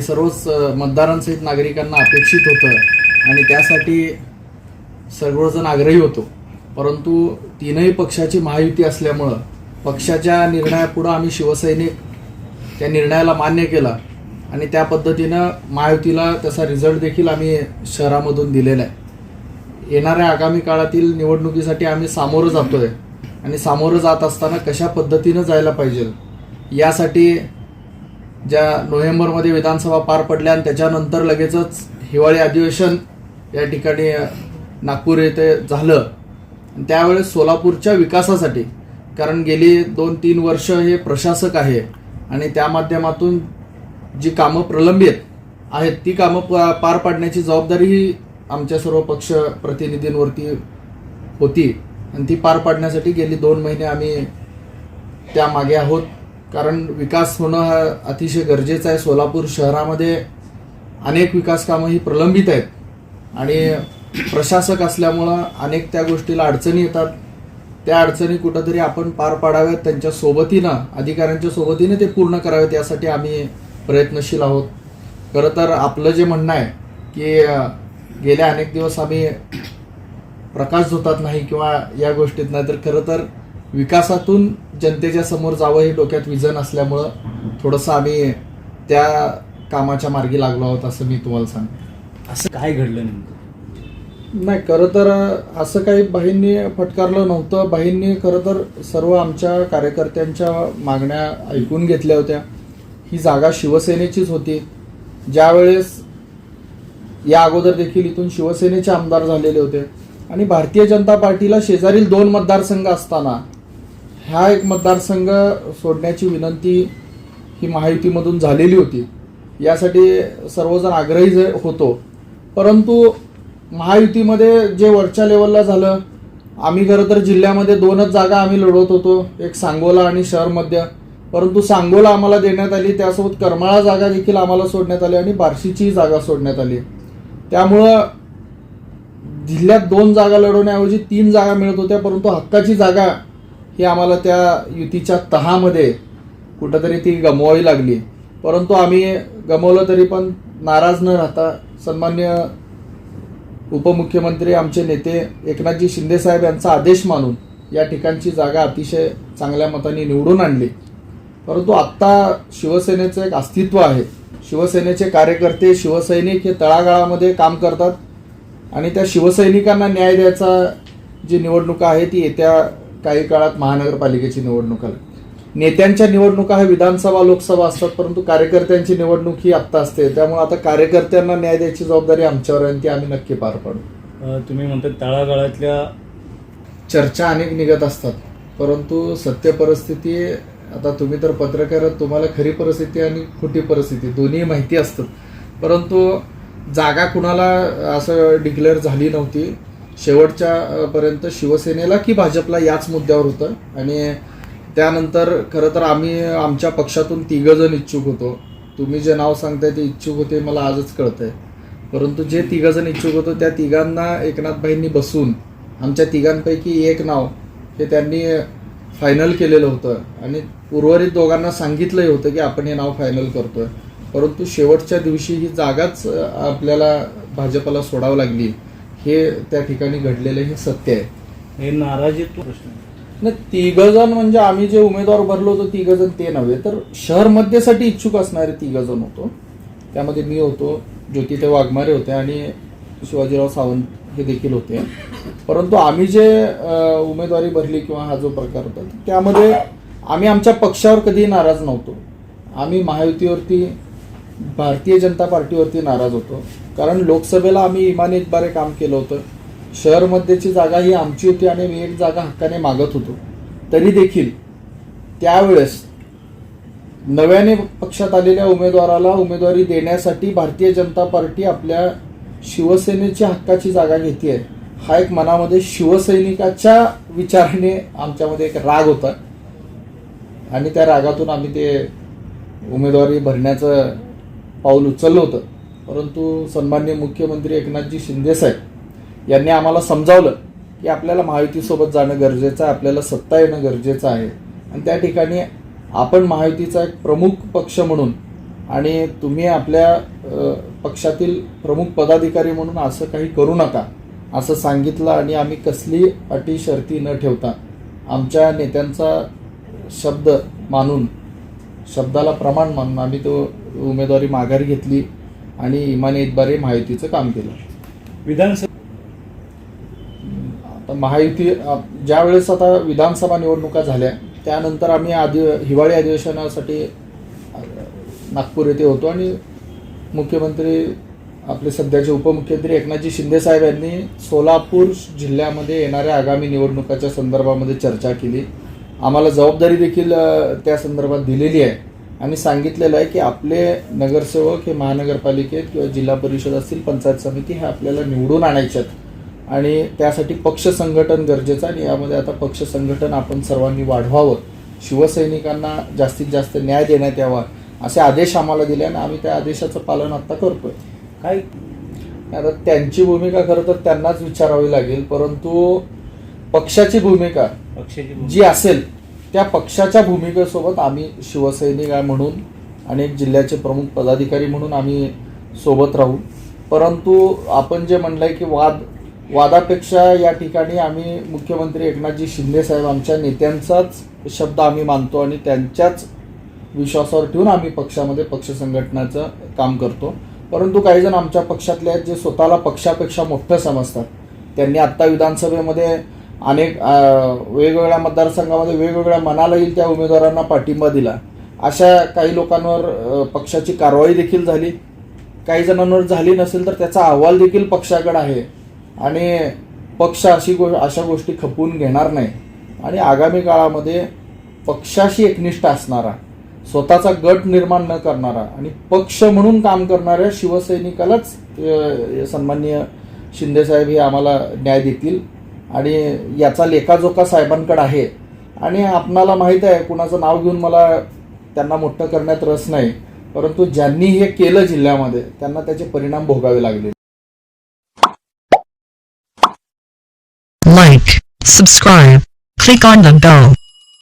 हे सर्वच मतदारांसहित नागरिकांना अपेक्षित होतं आणि त्यासाठी सर्वजण आग्रही होतो. परंतु तीनही पक्षाची महायुती असल्यामुळं पक्षाच्या निर्णयापुढं आम्ही शिवसैनिक त्या निर्णयाला मान्य केला आणि त्या पद्धतीनं महायुतीला त्याचा रिझल्ट देखील आम्ही शहरामधून दिलेला आहे. येणाऱ्या आगामी काळातील निवडणुकीसाठी आम्ही सामोरं जातोय आणि सामोरं जात असताना कशा पद्धतीनं जायला पाहिजे यासाठी ज्या नोव्हेंबरमध्ये विधानसभा पार पडल्या आणि त्याच्यानंतर लगेचच हिवाळी अधिवेशन या ठिकाणी नागपूर येथे झालं. आणि त्यावेळेस सोलापूरच्या विकासासाठी कारण गेली दोन तीन वर्ष हे प्रशासक आहे आणि त्या माध्यमातून जी कामं प्रलंबित आहेत ती कामं प- पार पाडण्याची जबाबदारी ही आमच्या सर्व पक्ष प्रतिनिधींवरती होती. आणि ती पार पाडण्यासाठी गेली दोन महिने आम्ही त्यामागे आहोत. कारण विकास होणं हा अतिशय गरजेचं आहे. सोलापूर शहरामध्ये अनेक विकास कामं ही प्रलंबित आहेत. आणि प्रशासक असल्यामुळं अनेक त्या गोष्टीला अडचणी येतात. त्या अडचणी कुठंतरी आपण पार पाडाव्यात. त्यांच्या सोबतीनं अधिकाऱ्यांच्या सोबतीने ते पूर्ण करावेत यासाठी आम्ही प्रयत्नशील आहोत. खरं तर आपलं जे म्हणणं आहे की गेल्या अनेक दिवस आम्ही प्रकाश धुतात नाही किंवा या गोष्टीत नाही तर खरं तर विकासातून जनतेच्या समोर जावं हे डोक्यात विजन असल्यामुळं थोडंसं आम्ही त्या कामाच्या मार्गी लागलो आहोत असं मी तुम्हाला सांगतो. असं काय घडलं नेमकं? नाही खरं तर असं काही बाहींनी फटकारलं नव्हतं. बाहींनी खरं तर सर्व आमच्या कार्यकर्त्यांच्या मागण्या ऐकून घेतल्या होत्या. ही जागा शिवसेनेचीच होती. ज्यावेळेस या अगोदर देखील इथून शिवसेनेचे आमदार झालेले होते. आणि भारतीय जनता पार्टीला शेजारील दोन मतदारसंघ असताना हा एक मतदारसंघ सोडण्याची विनंती ही महायुतीमधून झालेली होती. यासाठी सर्वजण आग्रही जे होतो. परंतु महायुतीमध्ये जे वरच्या लेवलला झालं आम्ही खरं तर जिल्ह्यामध्ये दोनच जागा आम्ही लढवत होतो एक सांगोला आणि शहर मध्य परंतु सांगोला आम्हाला देण्यात आली त्यासोबत करमाळा जागा देखील आम्हाला सोडण्यात आली आणि बार्शीचीही जागा सोडण्यात आली. त्यामुळं जिल्ह्यात दोन जागा लढवण्याऐवजी तीन जागा मिळत होत्या परंतु हक्काची जागा ही आम्हाला त्या युतीच्या तहामध्ये कुठंतरी ती गमवावी लागली. परंतु आम्ही गमवलं तरी पण नाराज न राहता सन्मान्य उपमुख्यमंत्री आमचे नेते एकनाथजी शिंदेसाहेब यांचा आदेश मानून या ठिकाणची जागा अतिशय चांगल्या मताने निवडून आणली. परंतु आत्ता शिवसेनेचं एक अस्तित्व आहे. शिवसेनेचे कार्यकर्ते शिवसैनिक हे तळागाळामध्ये काम करतात आणि त्या शिवसैनिकांना न्याय द्यायचा जी निवडणुका आहे ती येत्या काही काळात महानगरपालिकेची निवडणूक आहे नेत्यांच्या निवडणुका ह्या विधानसभा लोकसभा असतात परंतु कार्यकर्त्यांची निवडणूक ही आत्ता असते. त्यामुळे आता कार्यकर्त्यांना न्याय द्यायची जबाबदारी आमच्यावर आहे आणि ती आम्ही नक्की पार पाडू. तुम्ही म्हणता तळागाळातल्या चर्चा अनेक निघत असतात. परंतु सत्य परिस्थिती आता तुम्ही तर पत्रकार तुम्हाला खरी परिस्थिती आणि खोटी परिस्थिती दोन्ही माहिती असतात. परंतु जागा कुणाला असं डिक्लेअर झाली नव्हती शेवटच्या पर्यंत शिवसेनेला की भाजपला याच मुद्द्यावर होतं? आणि त्यानंतर खरं तर आम्ही आमच्या पक्षातून तिघंजण इच्छुक होतो. तुम्ही जे नाव सांगताय ते इच्छुक होते मला आजच कळतंय. परंतु जे तिघंजण इच्छुक होतो त्या तिघांना एकनाथभाईंनी बसून आमच्या तिघांपैकी एक नाव हे त्यांनी फायनल केलेलं होतं. आणि उर्वरित दोघांना सांगितलंही होतं की आपण हे नाव फायनल करतोय. परंतु शेवटच्या दिवशी ही जागाच आपल्याला भाजपला सोडावं लागली. हे त्या ठिकाणी घडलेलं हे सत्य आहे. हे नाराजीत प्रश्न नाही तिघ जण म्हणजे आम्ही जे उमेदवार भरलो होतो तिघ जण ते नव्हे तर शहर मध्येसाठी इच्छुक असणारे तिघ जण होतो. त्यामध्ये मी होतो ज्योतिते वाघमारे होते आणि शिवाजीराव सावंत हे देखील होते. परंतु आम्ही जे उमेदवारी भरली किंवा हा जो प्रकार होता त्यामध्ये आम्ही आमच्या पक्षावर कधीही नाराज नव्हतो. आम्ही महायुतीवरती भारतीय जनता पार्टीवरती नाराज होतो. कारण लोकसभेला आम्ही इमान एकबारे काम केलं होतं. शहरमध्येची जागा ही आमची होती आणि मी एक जागा हक्काने मागत होतो. तरी देखील त्यावेळेस नव्याने पक्षात आलेल्या उमेदवाराला उमेदवारी देण्यासाठी भारतीय जनता पार्टी आपल्या शिवसेनेच्या हक्काची जागा घेते हा एक मनामध्ये शिवसैनिकाच्या विचाराने आमच्यामध्ये एक राग होता. आणि त्या रागातून आम्ही ते उमेदवारी भरण्याचं पाऊल उचललं होतं. परंतु सन्मान्य मुख्यमंत्री एकनाथजी शिंदेसाहेब यांनी आम्हाला समजावलं की आपल्याला महायुतीसोबत जाणं गरजेचं आहे आपल्याला सत्ता येणं गरजेचं आहे. आणि त्या ठिकाणी आपण महायुतीचा एक प्रमुख पक्ष म्हणून आणि तुम्ही आपल्या पक्षातील प्रमुख पदाधिकारी म्हणून असं काही करू नका असं सांगितलं आणि आम्ही कसली अटी शर्ती न ठेवता आमच्या नेत्यांचा शब्द मानून शब्दाला प्रमाण मानून आम्ही तो उमेदवारी माघारी घेतली आणि इमाने इतबारे महायुतीचं काम केलं. विधानसभा आता महायुती ज्या वेळेस आता विधानसभा निवडणुका झाल्या त्यानंतर आम्ही आदि हिवाळी अधिवेशनासाठी नागपूर येथे होतो आणि मुख्यमंत्री आपले सध्याचे उपमुख्यमंत्री एकनाथजी शिंदे साहेब यांनी सोलापूर जिल्ह्यामध्ये येणाऱ्या आगामी निवडणुकाच्या संदर्भामध्ये चर्चा केली. आम्हाला जबाबदारी देखील त्या संदर्भात दिलेली आहे. आणि सांगितलेलं आहे की आपले नगरसेवक हे महानगरपालिकेत किंवा जिल्हा परिषद असतील पंचायत समिती हे आपल्याला निवडून आणायचे आहेत. आणि त्यासाठी पक्ष संघटन गरजेचं आहे आणि यामध्ये आता पक्ष संघटन आपण सर्वांनी वाढवावं. शिवसैनिकांना जास्तीत जास्त न्याय देण्यात यावा असे आदेश आम्हाला दिले आणि आम्ही त्या आदेशाचं पालन आता करतोय. काय? आता त्यांची भूमिका खरं तर त्यांनाच विचारावी लागेल परंतु पक्षाची भूमिका पक्षाची भूमिका? जी असेल त्या पक्षाच्या भूमिकेसोबत आम्ही शिवसैनिक आहे म्हणून आणि एक जिल्ह्याचे प्रमुख पदाधिकारी म्हणून आम्ही सोबत राहू. परंतु आपण जे म्हणलंय की वाद वादापेक्षा या ठिकाणी आम्ही मुख्यमंत्री एकनाथजी शिंदे साहेब आमच्या नेत्यांचाच शब्द आम्ही मानतो आणि त्यांच्याच विश्वासावर ठेवून आम्ही पक्षामध्ये पक्ष संघटनाचं काम करतो. परंतु काही जण आमच्या पक्षातले आहेत जे स्वतःला पक्षापेक्षा मोठं समजतात. त्यांनी आत्ता विधानसभेमध्ये अनेक वेगवेगळ्या मतदारसंघामध्ये वेगवेगळ्या मनाला येईल त्या उमेदवारांना पाठिंबा दिला. अशा काही लोकांवर पक्षाची कारवाई देखील झाली. काही जणांवर झाली नसेल तर त्याचा अहवाल देखील पक्षाकडे आहे. आणि पक्ष अशी गो अशा गोष्टी खपवून घेणार नाही. आणि आगामी काळामध्ये पक्षाशी एकनिष्ठ असणारा स्वतःचा गट निर्माण न करणारा आणि पक्ष म्हणून काम करणाऱ्या शिवसैनिकालाच सन्माननीय शिंदेसाहेब हे आम्हाला न्याय देतील. आणि याचा लेखाजोखा साहेबांकडे आहे. आणि आपणाला माहीत आहे कुणाचं नाव घेऊन मला त्यांना मोठं करण्यात रस नाही. परंतु ज्यांनी हे केलं जिल्ह्यामध्ये त्यांना त्याचे परिणाम भोगावे लागले. Like subscribe click on the bell